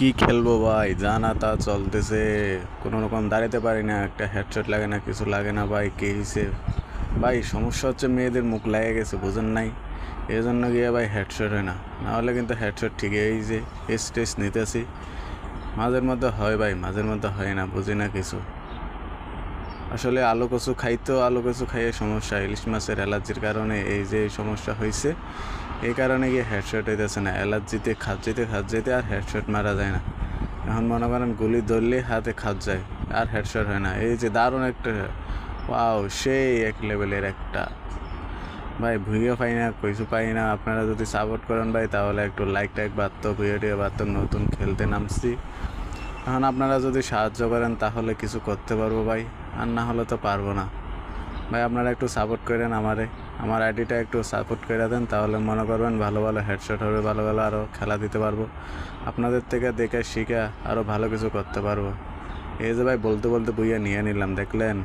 কি খেলব ভাই? জানা তা চলতেছে। কোনো রকম দাঁড়াতে পারি না, একটা হেডশট লাগে না, কিছু লাগে না ভাই, কে হিসে ভাই, সমস্যা হচ্ছে মেয়েদের মুখ লাগে গেছে, বুঝেন নাই? এই জন্য গিয়ে ভাই হেডশট হয় না। নাহলে কিন্তু হেডশট ঠিক এই যে স্টেজ নিতেছি। মাঝের মধ্যে হয় ভাই, মাঝের মধ্যে হয় না, বুঝি না কিছু। আসলে আলু কচু খাইতো আলু কচু খাইয়ে সমস্যা, ইলিশ মাছের অ্যালার্জির কারণে এই যে সমস্যা হয়েছে এই কারণে গিয়ে হেডশট হইতেছে না? অ্যালার্জিতে খাত যেতে খাত যেতে আর হেডশট মারা যায় না। এখন মনে করেন গুলি ধরলে হাতে খাত যায়, আর হেডশট হয় না। এই যে দারুণ একটা ওয়াও সেই এক লেভেলের একটা। ভাই, ভুইও পাই না, কিছু পাই না। আপনারা যদি সাপোর্ট করেন ভাই, তাহলে একটু লাইক টাইক বাড়তো ভিডিও বাড়তো, নতুন খেলতে নামছি। এখন আপনারা যদি সাহায্য করেন, তাহলে কিছু করতে পারব ভাই, আর না হলে তো পারব না। ভাই, আপনারা একটু সাপোর্ট করেন আমারে। আমার আইডিটা একটু সাপোর্ট করে দেন, তাহলে মনে করবেন ভালো ভালো হেডশট হবে, ভালো ভালো আরও খেলা দিতে পারব। আপনাদের থেকে দেখে শিখে আরও ভালো কিছু করতে পারব। এই যে ভাই, বলতে বলতে বইয়া নিয়ে নিলাম, দেখলেন?